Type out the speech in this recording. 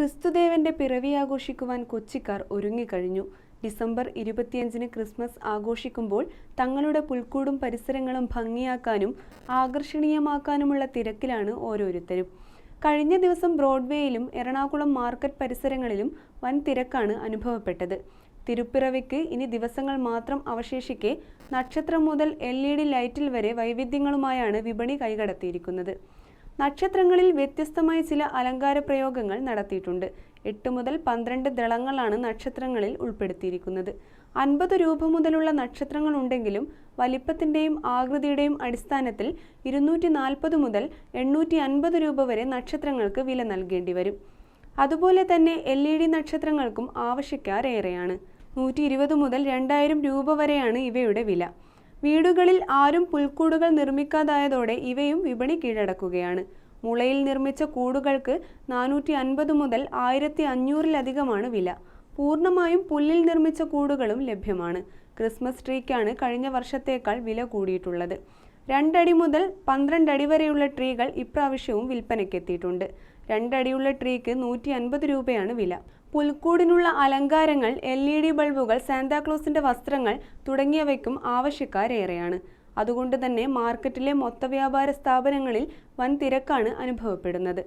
ക്രിസ്തുദേവന്റെ പിറവി ആഘോഷിക്കുവാൻ കൊച്ചിക്കാർ ഒരുങ്ങിക്കഴിഞ്ഞു. ഡിസംബർ ഇരുപത്തിയഞ്ചിന് ക്രിസ്മസ് ആഘോഷിക്കുമ്പോൾ തങ്ങളുടെ പുൽക്കൂടും പരിസരങ്ങളും ഭംഗിയാക്കാനും ആകർഷണീയമാക്കാനുമുള്ള തിരക്കിലാണ് ഓരോരുത്തരും. കഴിഞ്ഞ ദിവസം ബ്രോഡ്വേയിലും എറണാകുളം മാർക്കറ്റ് പരിസരങ്ങളിലും വൻ തിരക്കാണ് അനുഭവപ്പെട്ടത്. തിരുപ്പിറവിക്ക് ഇനി ദിവസങ്ങൾ മാത്രം അവശേഷിക്കെ നക്ഷത്രം മുതൽ എൽ ഇ ഡി ലൈറ്റിൽ വരെ വൈവിധ്യങ്ങളുമായാണ് വിപണി കൈകടത്തിയിരിക്കുന്നത്. നക്ഷത്രങ്ങളിൽ വ്യത്യസ്തമായ ചില അലങ്കാര പ്രയോഗങ്ങൾ നടത്തിയിട്ടുണ്ട്. എട്ട് മുതൽ പന്ത്രണ്ട് ദളങ്ങളാണ് നക്ഷത്രങ്ങളിൽ ഉൾപ്പെടുത്തിയിരിക്കുന്നത്. അൻപത് രൂപ മുതലുള്ള നക്ഷത്രങ്ങൾ ഉണ്ടെങ്കിലും വലിപ്പത്തിന്റെയും ആകൃതിയുടെയും അടിസ്ഥാനത്തിൽ ഇരുന്നൂറ്റി നാൽപ്പത് മുതൽ എണ്ണൂറ്റി അൻപത് രൂപ വരെ നക്ഷത്രങ്ങൾക്ക് വില നൽകേണ്ടി വരും. അതുപോലെ തന്നെ എൽ ഇ ഡി നക്ഷത്രങ്ങൾക്കും ആവശ്യക്കാരേറെയാണ്. നൂറ്റി ഇരുപത് മുതൽ രണ്ടായിരം രൂപ വരെയാണ് ഇവയുടെ വില. വീടുകളിൽ ആരും പുൽക്കൂടുകൾ നിർമ്മിക്കാതായതോടെ ഇവയും വിപണി കീഴടക്കുകയാണ്. മുളയിൽ നിർമ്മിച്ച കൂടുകൾക്ക് നാനൂറ്റി അൻപത് മുതൽ ആയിരത്തി അഞ്ഞൂറിലധികമാണ് വില. പൂർണമായും പുല്ലിൽ നിർമ്മിച്ച കൂടുകളും ലഭ്യമാണ്. ക്രിസ്മസ് ട്രീക്കാണ് കഴിഞ്ഞ വർഷത്തേക്കാൾ വില കൂടിയിട്ടുള്ളത്. രണ്ടടി മുതൽ പന്ത്രണ്ട് അടി വരെയുള്ള ട്രീകൾ ഇപ്രാവശ്യവും വിൽപ്പനയ്ക്കെത്തിയിട്ടുണ്ട്. രണ്ടടിയുള്ള ട്രീക്ക് നൂറ്റി അൻപത് രൂപയാണ് വില. പുൽക്കൂടിനുള്ള അലങ്കാരങ്ങൾ എൽ ഇ ഡി ബൾബുകൾ സാന്താക്ലോസിന്റെ വസ്ത്രങ്ങൾ തുടങ്ങിയവയ്ക്കും ആവശ്യക്കാരേറെയാണ്. അതുകൊണ്ട് തന്നെ മാർക്കറ്റിലെ മൊത്തവ്യാപാര സ്ഥാപനങ്ങളിൽ വൻ തിരക്കാണ് അനുഭവപ്പെടുന്നത്.